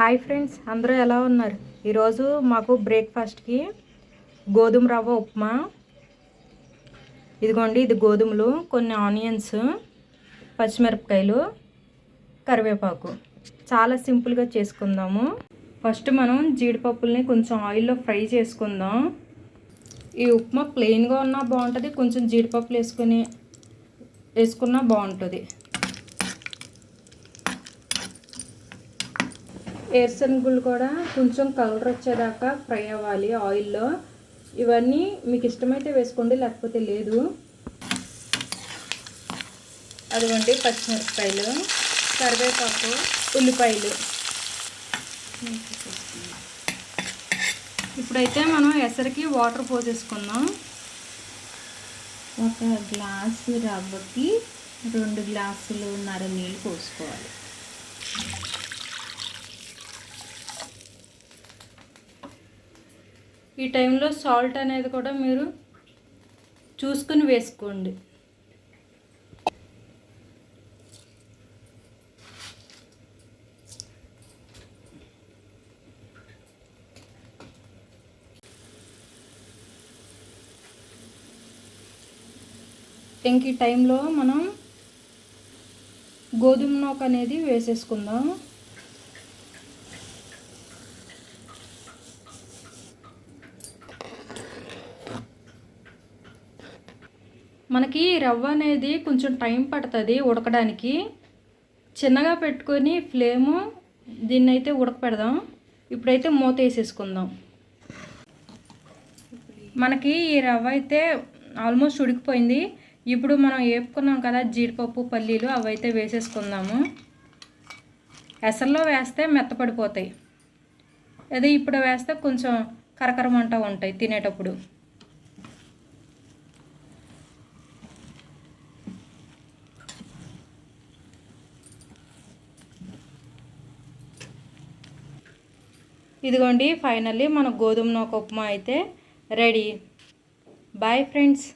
Hi friends అందరూ ఎలా ఉన్నారు? ఈరోజు మాకు బ్రేక్ఫాస్ట్కి గోధుమ రవ్వ ఉప్మా. ఇదిగోండి ఇది గోధుమలు కొన్ని ఆనియన్స్ పచ్చిమిరపకాయలు కరివేపాకు. చాలా సింపుల్గా చేసుకుందాము. ఫస్ట్ మనం జీడిపప్పుల్ని కొంచెం ఆయిల్లో ఫ్రై చేసుకుందాం. ఈ ఉప్మా ప్లెయిన్గా ఉన్నా బాగుంటుంది కొంచెం జీడిపప్పులు వేసుకొని వేసుకున్నా బాగుంటుంది. ఏరుశనగుళ్ళు కూడా కొంచెం కలర్ వచ్చేదాకా ఫ్రై అవ్వాలి ఆయిల్లో ఇవన్నీ మీకు ఇష్టమైతే వేసుకోండి లేకపోతే లేదు. అదిగోండి పచ్చిమిరపకాయలు కరివేపాకు ఉల్లిపాయలు. ఇప్పుడైతే మనం ఎసరికి వాటర్ పోసేసుకుందాం. ఒక గ్లాసు రవ్వకి రెండు గ్లాసులు నర నీళ్ళు పోసుకోవాలి. ఈ టైంలో సాల్ట్ అనేది కూడా మీరు చూసుకుని వేసుకోండి. ఇంక ఈ టైంలో మనం గోధుమ నూక అనేది వేసేసుకుందాం. మనకి రవ్వ అనేది కొంచెం టైం పడుతుంది ఉడకడానికి. చిన్నగా పెట్టుకొని ఫ్లేము దీన్ని అయితే ఉడకపెడదాం. ఇప్పుడైతే మూత వేసేసుకుందాం. మనకి ఈ రవ్వ అయితే ఆల్మోస్ట్ ఉడికిపోయింది. ఇప్పుడు మనం వేపుకున్నాం కదా జీడిపప్పు పల్లీలు అవి అయితే వేసేసుకుందాము. ఎసర్లో వేస్తే మెత్తపడిపోతాయి. అదే ఇప్పుడు వేస్తే కొంచెం కరకరమంట ఉంటాయి తినేటప్పుడు. ఇదిగోండి ఫైనల్లీ మన గోధుమ నూక ఉప్మా అయితే రెడీ బాయ్ ఫ్రెండ్స్